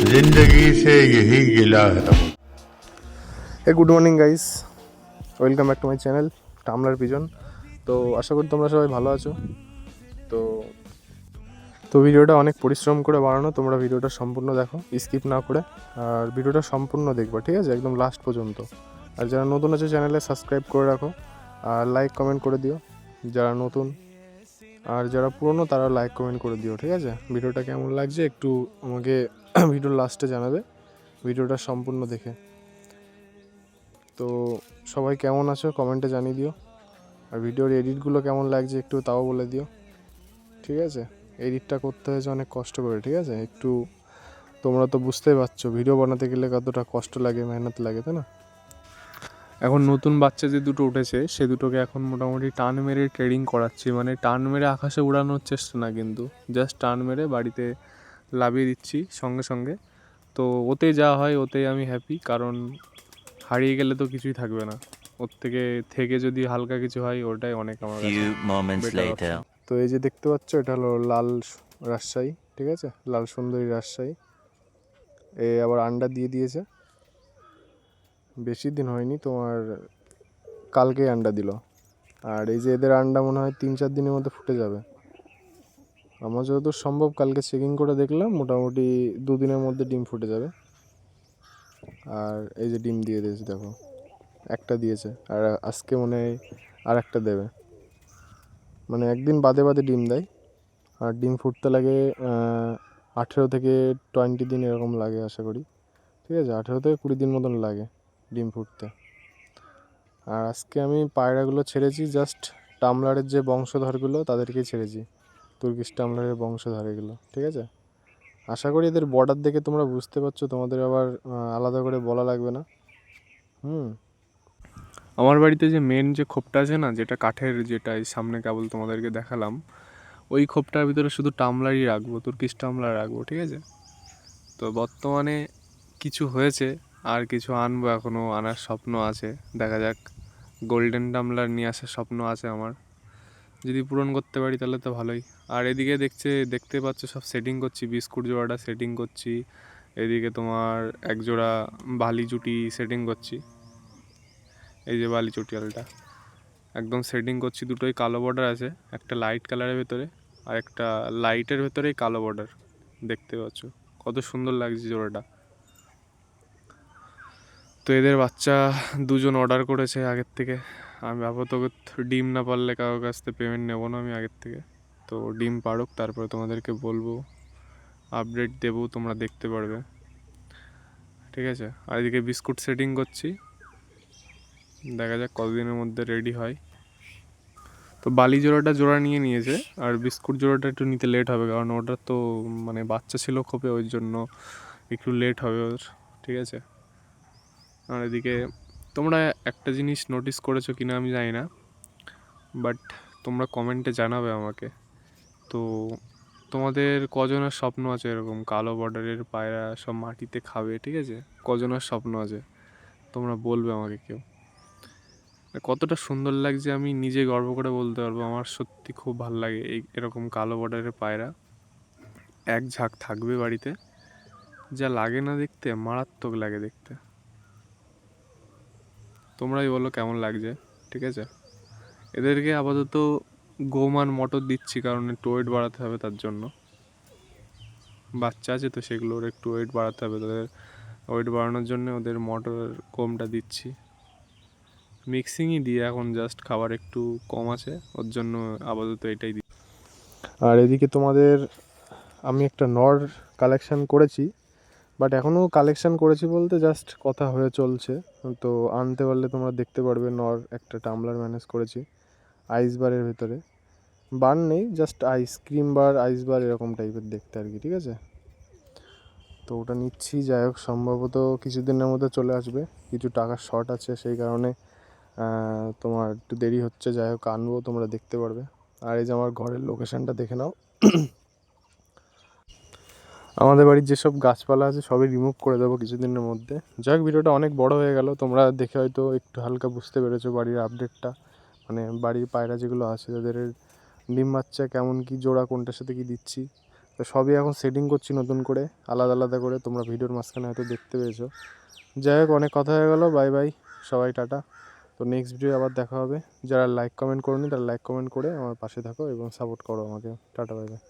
जिंदगी से यही गिला है hey good morning guys welcome back to my channel tumbler pigeon তো আশা করি তোমরা সবাই ভালো আছো তো তো ভিডিওটা অনেক পরিশ্রম করে বানানো তোমরা ভিডিওটা সম্পূর্ণ দেখো স্কিপ না করে আর ভিডিওটা সম্পূর্ণ দেখবা ঠিক আছে একদম লাস্ট পর্যন্ত আর যারা নতুন আছে চ্যানেলে সাবস্ক্রাইব করে রাখো আর লাইক কমেন্ট করে দিও যারা নতুন আর যারা পুরনো তারা লাইক কমেন্ট করে দিও ঠিক আছে ভিডিওটা কেমন লাগছে একটু আমাকে ভিডিওর লাস্টে জানাবে। ভিডিওটা সম্পূর্ণ দেখে। তো সবাই কেমন আছো কমেন্টে জানিয়ে দিও। আর ভিডিওর এডিটগুলো কেমন লাগছে একটু তাও বলে দিও। ঠিক আছে? এডিটটা করতে হয়েছে অনেক কষ্ট করে, ঠিক আছে? একটু তোমরা তো বুঝতেই পারছ, ভিডিও বানাতে গেলে কতটা কষ্ট লাগে, মেহনত লাগে, তাই না? এখন নতুন বাচ্চা যে দুটো উঠেছে, সে দুটোকে এখন মোটামুটি টান মেরে ট্রেডিং করাচ্ছি। মানে টান মেরে আকাশে উড়ানোর চেষ্টা না কিন্তু জাস্ট টান মেরে বাড়িতে লাভিয়ে দিচ্ছি সঙ্গে সঙ্গে। তো ওতে যা হয় ওতেই আমি হ্যাপি কারণ হারিয়ে গেলে তো কিছুই থাকবে না। ওর থেকে থেকে যদি হালকা কিছু হয় ওটাই অনেক আমার। তো এই যে দেখতে পাচ্ছ এটা হলো লাল রাজশাহী ঠিক আছে? লাল সুন্দরী রাজশাহী। এ আবার আন্ডা দিয়ে দিয়েছে। বেশি দিন হয়নি তোমার কালকেই আন্ডা দিল। আর এই যে এদের আন্ডা মনে হয় তিন চার দিনের মধ্যে ফুটে যাবে। আমার যতদূর সম্ভব কালকে চেকিং করে দেখলাম, মোটামুটি দুদিনের মধ্যে ডিম ফুটে যাবে। আর এই যে ডিম দিয়ে দিয়েছে, দেখো। একটা দিয়েছে, আর আজকে মনে হয় আর একটা দেবে। মানে একদিন বাদে বাদে ডিম দেয়। আর ডিম ফুটতে লাগে আঠেরো থেকে টোয়েন্টি দিন এরকম লাগে আশা করি। ঠিক আছে, আঠেরো থেকে কুড়ি দিন মতন লাগে ডিম ফুটতে। আর আজকে আমি পায়রাগুলো ছেড়েছি জাস্ট টামলারের যে বংশধরগুলো, তাদেরকেই ছেড়েছি। তুর্কিশ টামলারের বংশধর এগুলো, ঠিক আছে? আশা করি এদের বর্ডার দেখে তোমরা বুঝতে পারছ, তোমাদের আবার আলাদা করে বলা লাগবে না। হুম। আমার বাড়িতে যে মেন যে খোপটা আছে না, যেটা কাঠের যেটা এই সামনে কেবল তোমাদেরকে দেখালাম, ওই খোপটার ভিতরে শুধু টামলারই রাখব, তুর্কিশ টামলার রাখব, ঠিক আছে? তো বর্তমানে কিছু হয়েছে, আর কিছু আনব এখনও আনার স্বপ্ন আছে। দেখা যাক গোল্ডেন টামলার নিয়ে আসার স্বপ্ন আছে আমার। যদি পূরণ করতে পারি তাহলে তো ভালোই। আর এদিকে দেখছে, দেখতে পাচ্ছ সব সেটিং করছি, বিস্কুট জোড়াটা সেটিং করছি, এদিকে তোমার এক জোড়া বালি জুটি সেটিং করছি। এই যে বালি চটিয়ালটা। একদম সেটিং করছি, দুটোই কালো বর্ডার আছে, একটা লাইট কালারের ভেতরে আর একটা লাইটের ভেতরেই কালো বর্ডার দেখতে পাচ্ছ, কত সুন্দর লাগছে জোড়াটা। তো এদের বাচ্চা দুজন অর্ডার করেছে আগের থেকে। আমি আপাতত ডিম না পারলে কারোর কাছ থেকে পেমেন্ট নেব না আমি আগের থেকে। তো ডিম পারুক তারপরে তোমাদেরকে বলব আপডেট দেবো, তোমরা দেখতে পারবে। ঠিক আছে? আর এদিকে বিস্কুট সেটিং করছি। দেখা যাক কতদিনের মধ্যে রেডি হয়। তো বালি জোড়াটা জোড়া নিয়ে নিয়েছে, আর বিস্কুট জোড়াটা একটু নিতে লেট হবে, কারণ ওটা তো মানে বাচ্চা ছিল খোপে, ওই জন্য একটু লেট হবে ওর। ঠিক আছে? আর এদিকে তোমরা একটা জিনিস নোটিস করেছ কিনা আমি জানি না বাট তোমরা কমেন্টে জানাবে আমাকে। তো তোমাদের কজনের স্বপ্ন আছে এরকম, কালো বর্ডারের পায়রা সব মাটিতে খাবে, ঠিক আছে? কজনের স্বপ্ন আছে, তোমরা বলবে আমাকে কেউ। কতটা সুন্দর লাগছে, আমি নিজে গর্ব করে বলতে পারব, আমার সত্যি খুব ভালো লাগে এই এরকম কালো বর্ডারের পায়রা। এক ঝাঁক থাকবে বাড়িতে, যা লাগে না দেখতে, মারাত্মক লাগে দেখতে। তোমরাই বলো কেমন লাগছে, ঠিক আছে? এদেরকে আপাতত গোমান মটর দিচ্ছি, কারণ একটু ওয়েট বাড়াতে হবে তার জন্য। বাচ্চা আছে তো সেগুলোর একটু ওয়েট বাড়াতে হবে, তাদের ওয়েট বাড়ানোর জন্য ওদের মটর কমটা দিচ্ছি। মিক্সিংই দিয়ে এখন জাস্ট খাবার একটু কম আছে, ওর জন্য আপাতত এটাই দিই আর এদিকে তোমাদের আমি একটা নর কালেকশন করেছি বাট এখনও কালেকশান করেছি বলতে জাস্ট কথা হয়ে চলছে। তো আনতে পারলে তোমরা দেখতে পারবে নর একটা টামলার ম্যানেজ করেছি আইস বারের ভেতরে। বার নেই জাস্ট আইসক্রিম বার আইস বার এরকম টাইপের দেখতে আর কি, ঠিক আছে? তো ওটা নিচ্ছি, যাই হোক, সম্ভবত কিছুদিনের মধ্যে চলে আসবে। কিছু টাকার শর্ট আছে, সেই কারণে তোমার একটু দেরি হচ্ছে, যাই হোক, আনব, তোমরা দেখতে পারবে। আর এই যে আমার ঘরের লোকেশনটা দেখে নাও। আমাদের বাড়ির যেসব গাছপালা আছে সবই রিমুভ করে দেবো কিছুদিনের মধ্যে। যাই হোক ভিডিওটা অনেক বড় হয়ে গেল। তোমরা দেখে হয়তো একটু হালকা বুঝতে পেরেছ বাড়ির আপডেটটা মানে বাড়ির পায়রা যেগুলো আছে, তাদের ডিম বাচ্চা কেমন, কি জোড়া, কোনটার সাথে কি দিচ্ছি। তো সবই এখন সেটিং করছি নতুন করে, আলাদা আলাদা করে। তোমরা ভিডিওর মাঝখানে হয়তো দেখতে পেয়েছ। যাই হোক, অনেক কথা হয়ে গেলো। বাই বাই সবাই টাটা। তো নেক্সট ভিডিও আবার দেখা হবে। যারা লাইক কমেন্ট করনি, তারা লাইক কমেন্ট করে আমার পাশে থাকো এবং সাপোর্ট করো আমাকে। Tata bye bye